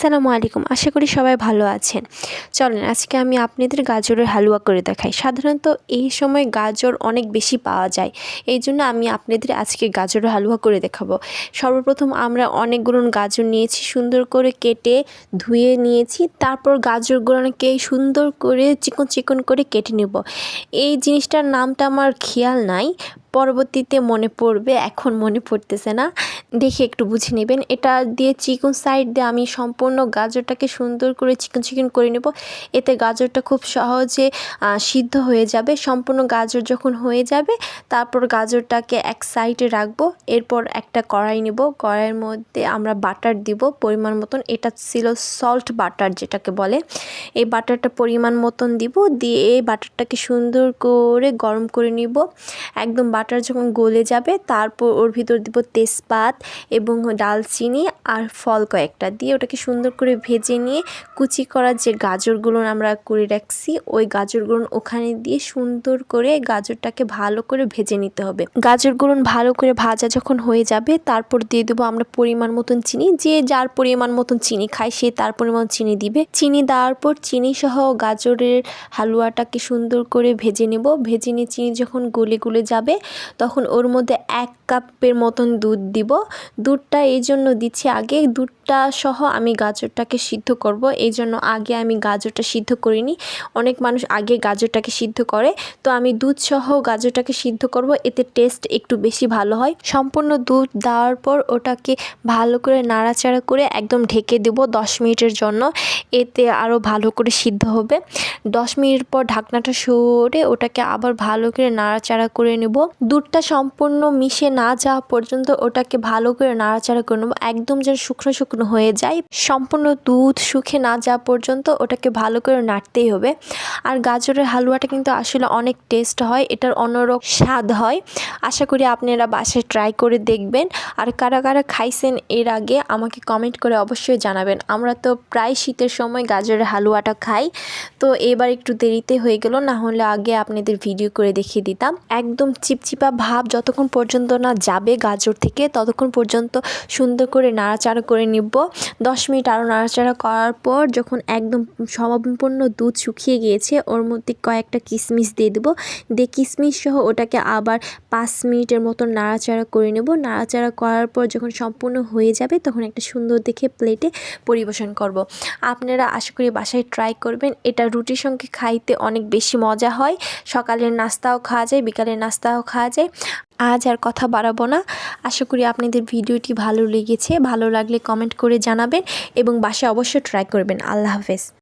আসসালামু আলাইকুম। আশা করি সবাই ভালো আছেন। চলেন, আজকে আমি আপনাদের গাজরের হালুয়া করে দেখাই। সাধারণত এই সময় গাজর অনেক বেশি পাওয়া যায়। এই জন্য আমি আপনাদের আজকে গাজরের হালুয়া করে দেখাবো। সর্বপ্রথম আমরা অনেকগুলো গাজর নিয়েছি, সুন্দর করে কেটে ধুয়ে নিয়েছি। তারপর গাজরগুলোকে সুন্দর করে চিকন চিকন করে কেটে নেব। এই জিনিসটার নামটা আমার খেয়াল নাই। পরবর্তীতে মনে পড়বে, এখন মনে পড়তেছে না। দেখে একটু বুঝে নেবেন। এটা দিয়ে চিকন সাইড দিয়ে আমি সম্পূর্ণ গাজরটাকে সুন্দর করে চিকন চিকন করে নেব। এতে গাজরটা খুব সহজে সিদ্ধ হয়ে যাবে। সম্পূর্ণ গাজর যখন হয়ে যাবে, তারপর গাজরটাকে এক সাইডে রাখব। এরপর একটা কড়াই নেব। কড়াইয়ের মধ্যে আমরা বাটার দিব পরিমাণ মতন। এটা ছিল সল্ট বাটার যেটাকে বলে। এই বাটারটা পরিমাণ মতন দিব। দিয়ে এই বাটারটাকে সুন্দর করে গরম করে নিব। একদম বাটার যখন গলে যাবে, তারপর ওর ভিতর দিব তেজপাত এবং ডালচিনি আর ফল কয়েকটা দিয়ে ওটাকে সুন্দর করে ভেজে নিয়ে কুচি করার যে গাজরগুলো আমরা করে রাখছি, ওই গাজরগুলো ওখানে দিয়ে সুন্দর করে গাজরটাকে ভালো করে ভেজে নিতে হবে। গাজরগুলো ভালো করে ভাজা যখন হয়ে যাবে, তারপর দিয়ে দেবো আমরা পরিমাণ মতন চিনি। যে যার পরিমাণ মতন চিনি খায়, সে তার পরিমাণ চিনি দিবে। চিনি দেওয়ার পর চিনি সহ গাজরের হালুয়াটাকে সুন্দর করে ভেজে নেব। ভেজে নিয়ে চিনি যখন গলে গলে যাবে, তখন ওর মধ্যে এক কাপের মতন দুধ দিব। দুধটা এই জন্য দিচ্ছি। আগে দুধটা সহ আমি গাজরটাকে সিদ্ধ করব। এই জন্য আগে আমি গাজরটা সিদ্ধ করিনি। অনেক মানুষ আগে গাজরটাকে সিদ্ধ করে। তো আমি দুধ সহ গাজরটাকে সিদ্ধ করব। এতে টেস্ট একটু বেশি ভালো হয়। সম্পূর্ণ দুধ দেওয়ার পর ওটাকে ভালো করে নাড়াচাড়া করে একদম ঢেকে দেব দশ মিনিটের জন্য। এতে আরও ভালো করে সিদ্ধ হবে। দশ মিনিট পর ঢাকনাটা সরে ওটাকে আবার ভালো করে নাড়াচাড়া করে নেব। দুধটা সম্পূর্ণ মিশে না যাওয়া পর্যন্ত ওটাকে ভালো করে নাড়াচাড়া করে নেব। একদম যেন শুকনো শুকনো হয়ে যায়। সম্পূর্ণ দুধ শুকে না যাওয়া পর্যন্ত ওটাকে ভালো করে নাড়তেই হবে। আর গাজরের হালুয়াটা কিন্তু আসলে অনেক টেস্ট হয়, এটার অন্যরকম স্বাদ হয়। আশা করি আপনারা বাসায় ট্রাই করে দেখবেন। আর কারা কারা খাইছেন এর আগে আমাকে কমেন্ট করে অবশ্যই জানাবেন। আমরা তো প্রায় শীতের সময় গাজরের হালুয়াটা খাই। তো এবার একটু দেরিতে হয়ে গেল, না হলে আগে আপনাদের ভিডিও করে দেখিয়ে দিতাম। একদম চিপচিপা ভাব যতক্ষণ পর্যন্ত না যাবে গাজর থেকে, ততক্ষণ পর্যন্ত সুন্দর করে নাড়াচাড়া করে নিব। দশ মিনিট আরও নাড়াচাড়া করার পর যখন একদম সম্পূর্ণ দুধ শুকিয়ে গিয়েছে, ওর মধ্যে কয়েকটা কিশমিশ দিয়ে দেবো। দিয়ে কিশমিশ সহ ওটাকে আবার পাঁচ মিনিটের মতো নাড়াচাড়া করে নেব। নাড়াচাড়া করার পর যখন সম্পূর্ণ হয়ে যাবে, তখন একটা সুন্দর দেখে প্লেটে পরিবেশন করব। আপনারা আশা করি বাসায় ট্রাই করবেন। এটা রুটির সঙ্গে খাইতে অনেক বেশি মজা হয়। সকালের নাস্তাও খাওয়া যায়, বিকালের নাস্তাও খাওয়া যায়। আজ আর কথা বাড়াবো না। আশা করি আপনাদের ভিডিওটি ভালো লেগেছে। ভালো লাগলে কমেন্ট করে জানাবেন এবং বাসায় অবশ্যই ট্রাই করবেন। আল্লাহ হাফেজ।